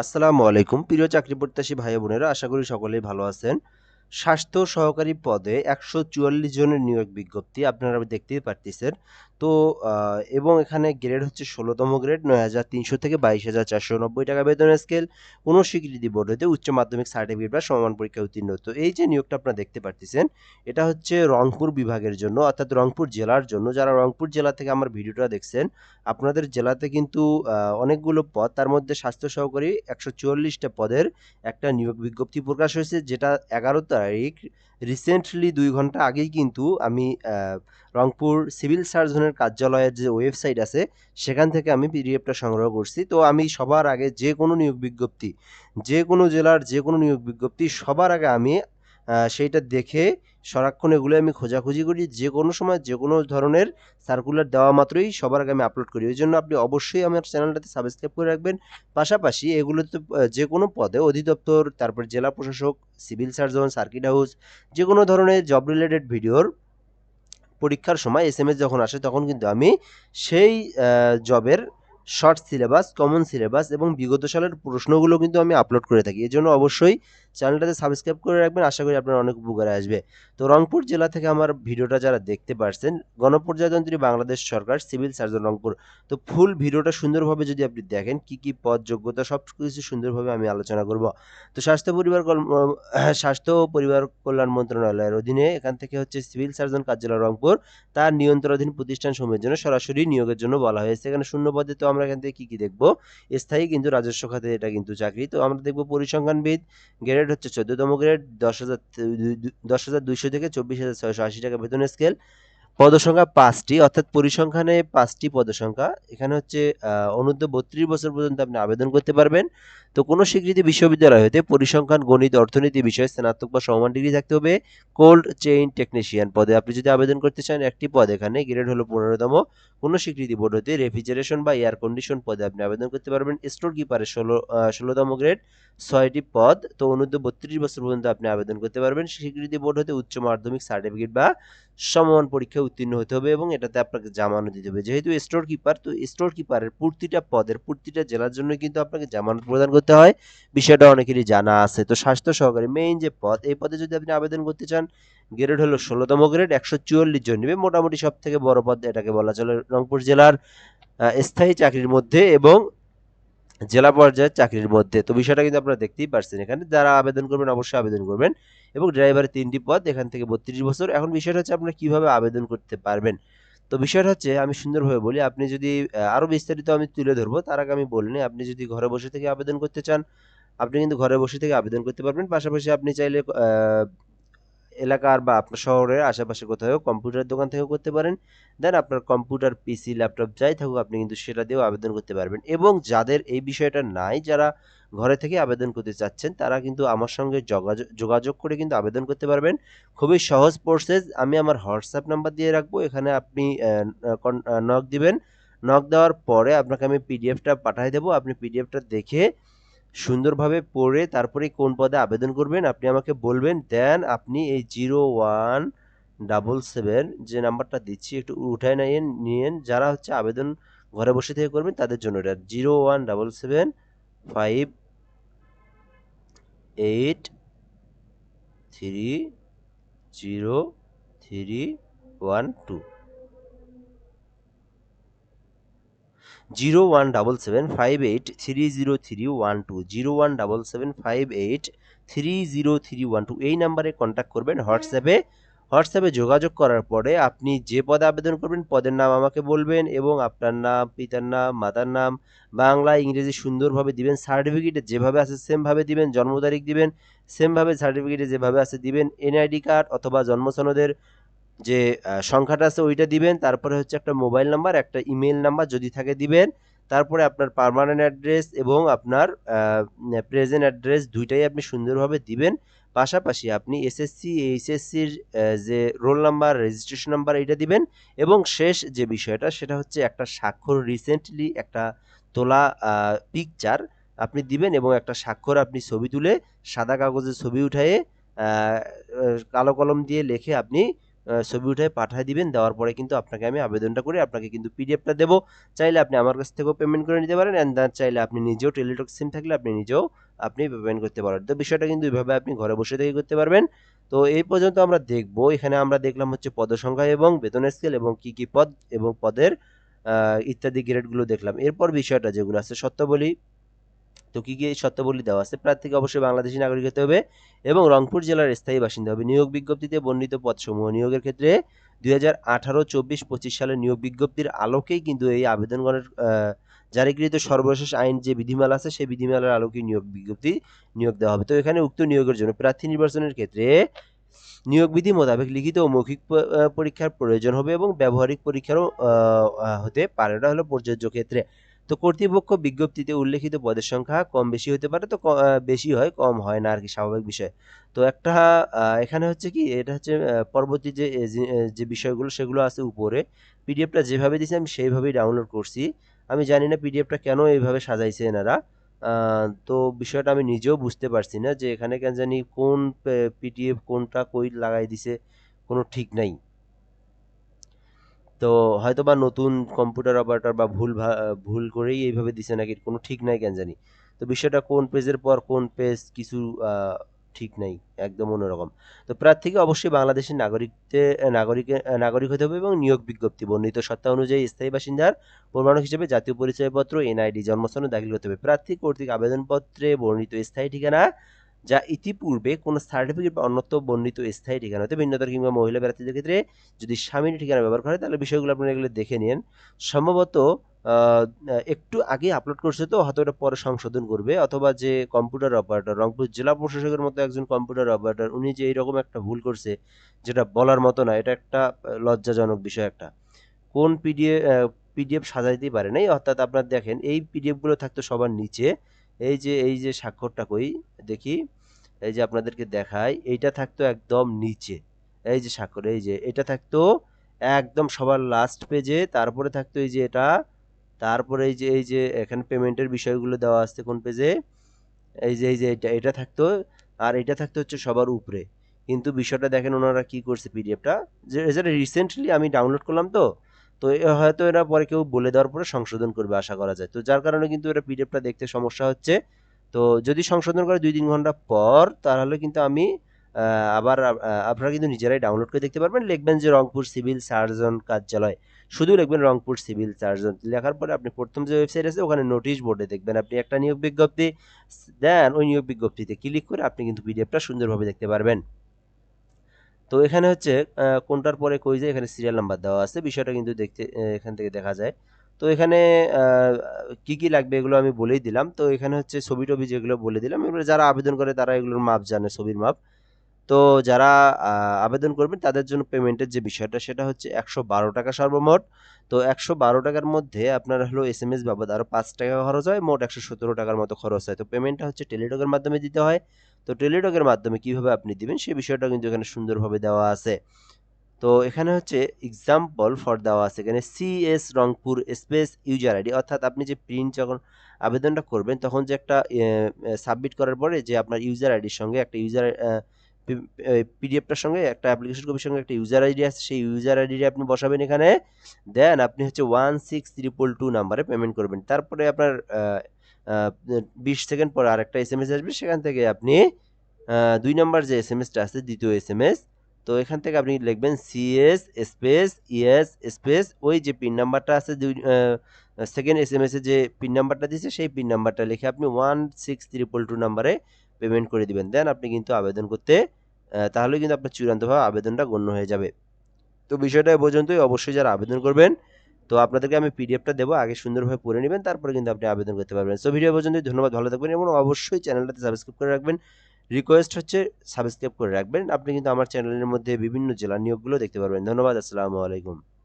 আসসালামু আলাইকুম। প্রিয় চাকরি প্রত্যাশী ভাই বোনেরা আশা করি সকলেই ভালো আছেন। স্বাস্থ্য সহকারী পদে একশো চুয়াল্লিশ জনের নিয়োগ বিজ্ঞপ্তি আপনারা দেখতেই পারতেছেন। তো এবং এখানে গ্রেড হচ্ছে ষোলোতম গ্রেড, নয় হাজার তিনশো থেকে বাইশ হাজার চারশো নব্বই টাকা বেতন স্কেল, কোনো স্বীকৃতি বোর্ড হতে উচ্চ মাধ্যমিক সার্টিফিকেট বা সমান পরীক্ষা উত্তীর্ণ তো এই যে নিয়োগটা আপনারা দেখতে পারতেছেন, এটা হচ্ছে রংপুর বিভাগের জন্য, অর্থাৎ রংপুর জেলার জন্য। যারা রংপুর জেলা থেকে আমার ভিডিওটা দেখছেন, আপনাদের জেলাতে কিন্তু অনেকগুলো পদ, তার মধ্যে স্বাস্থ্য সহকারী একশো চুয়াল্লিশটা পদের একটা নিয়োগ বিজ্ঞপ্তি প্রকাশ হয়েছে, যেটা এগারো তারিখ রিসেন্টলি দুই ঘণ্টা আগেই কিন্তু আমি রংপুর সিভিল সার্জনের কার্যালয়ের যে ওয়েবসাইট আছে, সেখান থেকে আমি পিডিএফটা সংগ্রহ করছি। তো আমি সবার আগে যে কোনো নিয়োগ বিজ্ঞপ্তি, যে কোনো জেলার যে কোনো নিয়োগ বিজ্ঞপ্তি সবার আগে আমি সেইটা দেখে সারাক্ষণ এগুলো আমি খোঁজাখুঁজি করি। যে কোনো সময় যে কোনো ধরনের সার্কুলার দেওয়া মাত্রই সবার আগে আমি আপলোড করি। ওই জন্য আপনি অবশ্যই আমার চ্যানেলটাতে সাবস্ক্রাইব করে রাখবেন। পাশাপাশি এগুলোতে যে কোনো পদে অধিদপ্তর, তারপর জেলা প্রশাসক সিভিল সার্জন সার্কিট হাউস যে কোনো ধরনের জব রিলেটেড ভিডিওর পরীক্ষার সময় এস যখন আসে তখন কিন্তু আমি সেই জবের শর্ট সিলেবাস কমন সিলেবাস এবং বিগত সালের প্রশ্নগুলো কিন্তু আমি আপলোড করে থাকি। এর জন্য অবশ্যই চ্যানেলটাতে সাবস্ক্রাইব করে রাখবেন। আশা করি আপনার অনেক উপকারে আসবে। তো রংপুর জেলা থেকে আমার ভিডিওটা যারা দেখতে পারছেন, গণপ্রজাতন্ত্রী বাংলাদেশ সরকার, সিভিল সার্জন রংপুর। তো ফুল ভিডিওটা সুন্দরভাবে যদি আপনি দেখেন, কি কি পদ যোগ্যতা সব কিছু সুন্দরভাবে আমি আলোচনা করব। তো স্বাস্থ্য পরিবার স্বাস্থ্য ও পরিবার কল্যাণ মন্ত্রণালয়ের অধীনে এখান থেকে হচ্ছে সিভিল সার্জন কার্যালয় রংপুর। তার নিয়ন্ত্রণাধীন প্রতিষ্ঠান সমূহের জন্য সরাসরি নিয়োগের জন্য বলা হয়েছে। এখানে শূন্য পদে তো আমরা এখান থেকে কি কি দেখব? স্থায়ী কিন্তু রাজস্ব খাতে এটা কিন্তু চাকরি। তো আমরা দেখব পরিসংখ্যানবিদ, গ্রেড হচ্ছে চোদ্দতম গ্রেড, দশ হাজার দশ হাজার দুইশো থেকে চব্বিশ হাজার ছয়শো আশি টাকা বেতন স্কেল পদসংখ্যা পাঁচটি, অর্থাৎ পরিসংখ্যানে পাঁচটি পদসংখ্যা। এখানে হচ্ছে অনূর্ধ্ব বত্রিশ বছর পর্যন্ত আপনি আবেদন করতে পারবেন। তো কোনো স্বীকৃতি বিশ্ববিদ্যালয় হতে পরিসংখ্যান, গণিত, অর্থনীতি, বিষয়ে, স্নাতক বা সমান ডিগ্রি থাকতে হবে। কোল্ড চেইন টেকনিশিয়ান পদে আপনি যদি আবেদন করতে চান, একটি পদ এখানে গ্রেড হলো পনেরোতম। কোনো স্বীকৃতি বোর্ড হতে রেফ্রিজারেশন বা এয়ার কন্ডিশন পদে আপনি আবেদন করতে পারবেন। স্টোর কিপারের ষোলো ষোলোতম গ্রেড, ছয়টি পদ। তো অনূর্ধ্ব বত্রিশ বছর পর্যন্ত আপনি আবেদন করতে পারবেন। স্বীকৃতি বোর্ড হতে উচ্চ মাধ্যমিক সার্টিফিকেট বা সমমান পরীক্ষায় উত্তীর্ণ হতে হবে এবং এটাতে আপনাকে জামানত দিতে হবে। যেহেতু স্টোর কিপার তো স্টোর কিপারের প্রতিটা পদের প্রতিটা জেলার জন্য কিন্তু আপনাকে জামানত প্রদান করতে হয়। বিষয়টা অনেকেরই জানা আছে। তো স্বাস্থ্য সহকারী মেইন যে পদ, এই পদে যদি আপনি আবেদন করতে চান গ্রেড হলো ষোলোতম গ্রেড একশো চুয়াল্লিশ জন নেবে। মোটামুটি সব থেকে বড় পদ এটাকে বলা চলে রংপুর জেলার স্থায়ী চাকরির মধ্যে এবং জেলা পর্যায়ের চাকরির মধ্যে। তো বিষয়টা কিন্তু আপনারা দেখতেই পারছেন এখানে। যারা আবেদন করবেন, অবশ্যই আবেদন করবেন। এবং ড্রাইভারের তিনটি পদ এখান থেকে বত্রিশ বছর। এখন বিষয়টা হচ্ছে আপনারা কীভাবে আবেদন করতে পারবেন? তো বিষয়টা হচ্ছে, আমি সুন্দরভাবে বলি, আপনি যদি আরও বিস্তারিত আমি তুলে ধরবো, তার আগে আমি বলিনি আপনি যদি ঘরে বসে থেকে আবেদন করতে চান, আপনি কিন্তু ঘরে বসে থেকে আবেদন করতে পারবেন। পাশাপাশি আপনি চাইলে এলাকার বা আপনার শহরের আশেপাশে কোথাও কম্পিউটার দোকান থেকেও করতে পারেন। দেন আপনার কম্পিউটার, পিসি, ল্যাপটপ, যাই থাকুক, আপনি কিন্তু সেটা দিয়েও আবেদন করতে পারবেন। এবং যাদের এই বিষয়টা নাই, যারা ঘরে থেকে আবেদন করতে চাচ্ছেন, তারা কিন্তু আমার সঙ্গে যোগাযোগ করে কিন্তু আবেদন করতে পারবেন। খুবই সহজ প্রসেস আমি আমার হোয়াটসঅ্যাপ নাম্বার দিয়ে রাখব, এখানে আপনি নক দিবেন। নক দেওয়ার পরে আপনাকে আমি পিডিএফটা পাঠিয়ে দেবো, আপনি পিডিএফটা দেখে সুন্দরভাবে পড়ে তারপরে কোন পদে আবেদন করবেন, আপনি আমাকে বলবেন। দেন আপনি এই জিরো ওয়ান ডাবল সেভেন যে নাম্বারটা দিচ্ছি, একটু উঠায় নিয়েন নিয়েন, যারা হচ্ছে আবেদন ঘরে বসে থেকে করবেন, তাদের জন্য এটা, zero one double seven five eight three zero three one two zero one double seven five eight three zero three one two zero one double seven five eight three zero three one two এই নাম্বারে contact করবেন হোয়াটসঅ্যাপে হোয়াটসঅ্যাপে যোগাযোগ করার পরে আপনি যে পদে আবেদন করবেন, পদের নাম আমাকে বলবেন এবং আপনার নাম, পিতার নাম, মাতার নাম, বাংলা, ইংরেজি সুন্দরভাবে দিবেন সার্টিফিকেটে যেভাবে আছে সেমভাবে দিবেন, জন্ম তারিখ দিবেন, সেমভাবে সার্টিফিকেটে যেভাবে আছে দিবেন এনআইডি কার্ড অথবা জন্ম সনদের যে সংখ্যাটা আছে ওইটা দিবেন, তারপরে হচ্ছে একটা মোবাইল নাম্বার একটা ইমেল নাম্বার যদি থাকে দিবেন, তারপরে আপনার পার্মানেন্ট অ্যাড্রেস এবং আপনার প্রেজেন্ট অ্যাড্রেস দুইটাই আপনি সুন্দরভাবে দিবেন পাশাপাশি আপনি এসএসসি এইচএসসির যে রোল নাম্বার রেজিস্ট্রেশন নাম্বার এটা দিবেন এবং শেষ যে বিষয়টা সেটা হচ্ছে একটা স্বাক্ষর রিসেন্টলি একটা তোলা পিকচার আপনি দিবেন এবং একটা স্বাক্ষর আপনি ছবি তুলে সাদা কাগজে ছবি উঠায়ে কালো কলম দিয়ে লিখে আপনি ছবি উঠে পাঠিয়ে দিবেন, দেওয়ার পরে কিন্তু আপনাকে আমি আবেদনটা করে আপনাকে কিন্তু পিডিএফটা দেবো। চাইলে আপনি আমার কাছ থেকেও পেমেন্ট করে নিতে পারেন অ্যান্ড চাইলে আপনি নিজেও টেলিটক সিম থাকলে আপনি নিজেও আপনি পেমেন্ট করতে পারেন। তো বিষয়টা কিন্তু এইভাবে আপনি ঘরে বসে থেকে করতে পারবেন। তো এই পর্যন্ত আমরা দেখব। এখানে আমরা দেখলাম হচ্ছে পদসংখ্যা এবং বেতনের স্কেল এবং কি কি পদ এবং পদের ইত্যাদি গ্রেডগুলো দেখলাম। এরপর বিষয়টা যেগুলো আছে সত্যবলী তো কি কি শর্তাবলী দেওয়া আছে? প্রার্থীকে অবশ্যই বাংলাদেশী নাগরিক হতে হবে এবং রংপুর জেলার স্থায়ী বাসিন্দা হবে। নিয়োগ বিজ্ঞপ্তিতে বর্ণিত পদসমূহ। নিয়োগের ক্ষেত্রে দুই হাজার আঠারো, চব্বিশ, পঁচিশ সালের নিয়োগ বিজ্ঞপ্তির আলোকেই কিন্তু এই আবেদনগণের জারিকৃত সর্বশেষ আইন যে বিধিমালা আছে, সেই বিধিমালার আলোকেই নিয়োগ বিজ্ঞপ্তি নিয়োগ দেওয়া হবে। তো এখানে উক্ত নিয়োগের জন্য প্রার্থী নির্বাচনের ক্ষেত্রে নিয়োগ বিধি মোতাবেক লিখিত ও মৌখিক পরীক্ষার প্রয়োজন হবে এবং ব্যবহারিক পরীক্ষারও হতে পারে। এটা হলো প্রযোজ্য ক্ষেত্রে। তো কর্তৃপক্ষ বিজ্ঞপ্তিতে উল্লেখিত পদের সংখ্যা কম বেশি হতে পারে, তো বেশি হয়, কম হয় না আর কি স্বাভাবিক বিষয়। তো একটা এখানে হচ্ছে কি, এটা হচ্ছে পরবর্তী যে যে বিষয়গুলো, সেগুলো আছে উপরে। পিডিএফটা যেভাবে দিয়েছে, আমি সেইভাবেই ডাউনলোড করছি। আমি জানি না পিডিএফটা কেন এইভাবে সাজাইছে এনারা। তো বিষয়টা আমি নিজেও বুঝতে পারছি না যে এখানে কেন জানি কোন পিডিএফ কোনটা কই লাগাই দিছে, কোনো ঠিক নাই। তো হয়তো বা নতুন কম্পিউটার অপারেটর বা ভুল ভুল করেই এইভাবে দিছে নাকি কোনো ঠিক নাই কেন জানি। তো বিষয়টা কোন পেজের পর কোন পেজ কিছু ঠিক নাই, একদম অন্যরকম। তো প্রার্থীকে অবশ্যই বাংলাদেশের নাগরিকতে, নাগরিক নাগরিক হতে হবে এবং নিয়োগ বিজ্ঞপ্তি, বর্ণিত সত্তা অনুযায়ী স্থায়ী বাসিন্দার প্রমাণক হিসেবে জাতীয় পরিচয়পত্র, এনআইডি জন্মস্থানে দাখিল করতে হবে। প্রার্থী কর্তৃক আবেদনপত্রে বর্ণিত স্থায়ী ঠিকানা যা ইতিপূর্বে কোনো সার্টিফিকেট বা অন্যত্র বর্ণিত স্থায়ী ঠিকানা হতে ভিন্নতর কিংবা মহিলা প্রার্থীদের ক্ষেত্রে যদি স্বামীর ঠিকানা ব্যবহার করে, তাহলে বিষয়গুলো আপনারা এগুলো দেখে নিন। সম্ভবত একটু আগে আপলোড করছে তো, হয়তো ওটা পরে সংশোধন করবে, অথবা যে কম্পিউটার অপারেটর রংপুর জেলা প্রশাসকের মতো একজন কম্পিউটার অপারেটর উনি যে এইরকম একটা ভুল করছে, যেটা বলার মতো না, এটা একটা লজ্জাজনক বিষয় একটা। কোন পিডিএফ পিডিএফ সাজাইতেই পারে নাই, অর্থাৎ আপনার দেখেন, এই পিডিএফগুলো থাকতো সবার নিচে। এই যে এই যে স্বাক্ষরটা কই দেখি, এই যে আপনাদেরকে দেখাই, এইটা থাকতো একদম নিচে, এই যে স্বাক্ষর, এই যে, এটা থাকতো একদম সবার লাস্ট পেজে তারপরে থাকতো এই যে এটা, তারপরে এই যে এই যে এখানে পেমেন্টের বিষয়গুলো দেওয়া আছে কোন পেজে এই যে এই যে এটা এটা থাকতো, আর এটা থাকতো হচ্ছে সবার উপরে, কিন্তু বিষয়টা দেখেন ওনারা কি করছে পিডিএফটা যে রিসেন্টলি আমি ডাউনলোড করলাম তো তো হয়তো এরা পরে কেউ বলে দেওয়ার পরে সংশোধন করবে আশা করা যায়। তো যার কারণে কিন্তু এটা পিডিএফটা দেখতে সমস্যা হচ্ছে। তো যদি সংশোধন করে দুই তিন ঘণ্টা পর, তাহলে কিন্তু আমি আবার আপনারা কিন্তু নিজেরাই ডাউনলোড করে দেখতে পারবেন। লিখবেন যে রংপুর সিভিল সার্জন কার্যালয়। শুধু লিখবেন রংপুর সিভিল সার্জন। লেখার পরে আপনি প্রথম যে ওয়েবসাইট আছে, ওখানে নোটিশ বোর্ডে দেখবেন। আপনি একটা নিয়োগ বিজ্ঞপ্তি, দেন ওই নিয়োগ বিজ্ঞপ্তিতে ক্লিক করে আপনি কিন্তু পিডিএফটা সুন্দরভাবে দেখতে পারবেন। তো এখানে হচ্ছে কোনটার পরে কই যে এখানে সিরিয়াল নাম্বার দেওয়া আছে। বিষয়টা কিন্তু দেখতে এখান থেকে দেখা যায়। তো এখানে কি কি লাগবে এগুলো আমি বলেই দিলাম। তো এখানে হচ্ছে ছবি টবি যেগুলো বলে দিলাম, এগুলো যারা আবেদন করে তারা এগুলোর মাপ জানে, ছবির মাপ। তো যারা আবেদন করবেন তাদের জন্য পেমেন্টের যে বিষয়টা সেটা হচ্ছে একশো বারো টাকা সর্বমোট। তো একশো বারো টাকার মধ্যে আপনার হলো এস এম এস বাবদ আরও পাঁচ টাকা খরচ হয়, মোট একশো সতেরো টাকার মতো খরচ হয়। তো পেমেন্টটা হচ্ছে টেলিটকের মাধ্যমে দিতে হয়। তো টেলিটকের মাধ্যমে কীভাবে আপনি দিবেন সেই বিষয়টা কিন্তু এখানে সুন্দরভাবে দেওয়া আছে। তো এখানে হচ্ছে এক্সাম্পল ফর দেওয়া আছে। এখানে CS Rangpur space user ID অর্থাৎ আপনি যে প্রিন্ট যখন আবেদনটা করবেন তখন যে একটা সাবমিট করার পরে যে আপনার ইউজার আইডির সঙ্গে একটা ইউজার পিডিএফটার সঙ্গে একটা অ্যাপ্লিকেশন কপির সঙ্গে একটা ইউজার আইডি আছে, সেই ইউজার আইডি আপনি বসাবেন এখানে। দেন আপনি হচ্ছে ওয়ান সিক্স ত্রিপল টু নাম্বারে পেমেন্ট করবেন। তারপরে আপনার বিশ সেকেন্ড পরে আরেকটা এস এম এস আসবে। সেখান থেকে আপনি দুই নাম্বার যে এস এম এসটা আছে, দ্বিতীয় এস এম এস তো এখান থেকে আপনি লিখবেন সিএস স্পেস ইএস স্পেস ওই যে পিন নাম্বারটা আছে, দুই সেকেন্ড এস এম এসে যে পিন নাম্বারটা দিয়েছে সেই পিন নাম্বারটা লিখে আপনি ওয়ান সিক্স ত্রিপল টু নাম্বারে পেমেন্ট করে দিবেন। দেন আপনি কিন্তু আবেদন করতে তাহলে কিন্তু আপনার চূড়ান্তভাবে আবেদনটা গণ্য হয়ে যাবে। তো বিষয়টা পর্যন্তই। অবশ্যই যারা আবেদন করবেন, তো আপনাদেরকে আমি পিডিএফটা দেবো, আগে সুন্দরভাবে পড়ে নেবেন, তারপরে কিন্তু আপনি আবেদন করতে পারবেন। সো ভিডিও পর্যন্তই। ধন্যবাদ, ভালো থাকবেন এবং অবশ্যই চ্যানেলটাতে সাবস্ক্রাইব করে রাখবেন। রিকোয়েস্ট হচ্ছে সাবস্ক্রাইব করে রাখবেন। আপনি কিন্তু আমার চ্যানেলের মধ্যে বিভিন্ন জেলার নিয়োগগুলো দেখতে পারবেন। ধন্যবাদ, আসসালামু আলাইকুম।